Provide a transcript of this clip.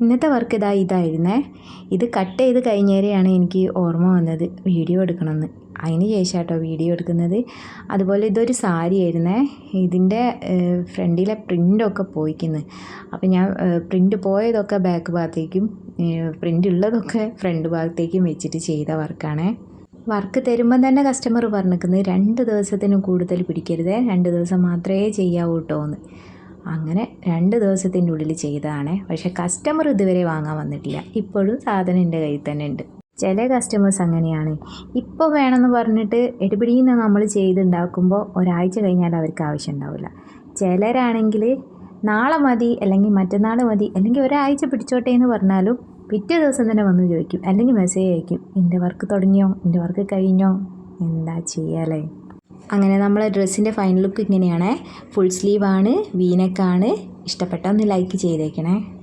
ഇന്നത്തെ വർക്ക് ഇതാ ഇതായിരുന്നേ. ഇത് കട്ട് ചെയ്ത് കഴിഞ്ഞേരെയാണ് എനിക്ക് ഓർമ്മ വന്നത്. വീഡിയോ എടുക്കണമെന്ന് അതിന് ശേഷം കേട്ടോ വീഡിയോ എടുക്കുന്നത്. അതുപോലെ ഇതൊരു സാരി ആയിരുന്നേ. ഇതിന്റെ ഫ്രണ്ടിലെ പ്രിന്റൊക്കെ പോയിക്കുന്നു. അപ്പോൾ ഞാൻ പ്രിന്റ് പോയതൊക്കെ ബാക്ക് ഭാഗത്തേക്കും പ്രിന്റ് ഉള്ളതൊക്കെ ഫ്രണ്ട് ഭാഗത്തേക്കും വെച്ചിട്ട് ചെയ്ത വർക്കാണേ വർക്ക് തരുമ്പം തന്നെ കസ്റ്റമർ പറഞ്ഞിരിക്കുന്നത് രണ്ട് ദിവസത്തിന് കൂടുതൽ പിടിക്കരുത്. രണ്ട് ദിവസം മാത്രമേ ചെയ്യാവൂ കേട്ടോ എന്ന് അങ്ങനെ രണ്ട് ദിവസത്തിന്റെ ഉള്ളിൽ ചെയ്തതാണ്. പക്ഷേ കസ്റ്റമർ ഇതുവരെ വാങ്ങാൻ വന്നിട്ടില്ല. ഇപ്പോഴും സാധനം എന്റെ കയ്യിൽ തന്നെ ഉണ്ട്. ചില കസ്റ്റമേഴ്സ് അങ്ങനെയാണ്. ഇപ്പോൾ വേണമെന്ന് പറഞ്ഞിട്ട് എടുപിടിയിൽ നമ്മൾ ചെയ്തുണ്ടാക്കുമ്പോൾ ഒരാഴ്ച കഴിഞ്ഞാൽ അവർക്ക് ആവശ്യം ഉണ്ടാവില്ല. ചിലരാണെങ്കിൽ നാളെ മതി അല്ലെങ്കിൽ മറ്റന്നാൾ മതി അല്ലെങ്കിൽ ഒരാഴ്ച പിടിച്ചോട്ടെ എന്ന് പറഞ്ഞാലും പിറ്റേ ദിവസം തന്നെ വന്ന് ചോദിക്കും അല്ലെങ്കിൽ മെസ്സേജ് അയക്കും എന്റെ വർക്ക് തുടങ്ങിയോ? എന്റെ വർക്ക് കഴിഞ്ഞോ? എന്താ ചെയ്യാലേ? അങ്ങനെ നമ്മളെ ഡ്രസ്സിന്റെ ഫൈനൽ ലുക്ക് ഇങ്ങനെയാണ്. ഫുൾ സ്ലീവാണ് വീനക്കാണ്. ഇഷ്ടപ്പെട്ടാൽ ഒന്ന് ലൈക്ക് ചെയ്തേക്കണേ.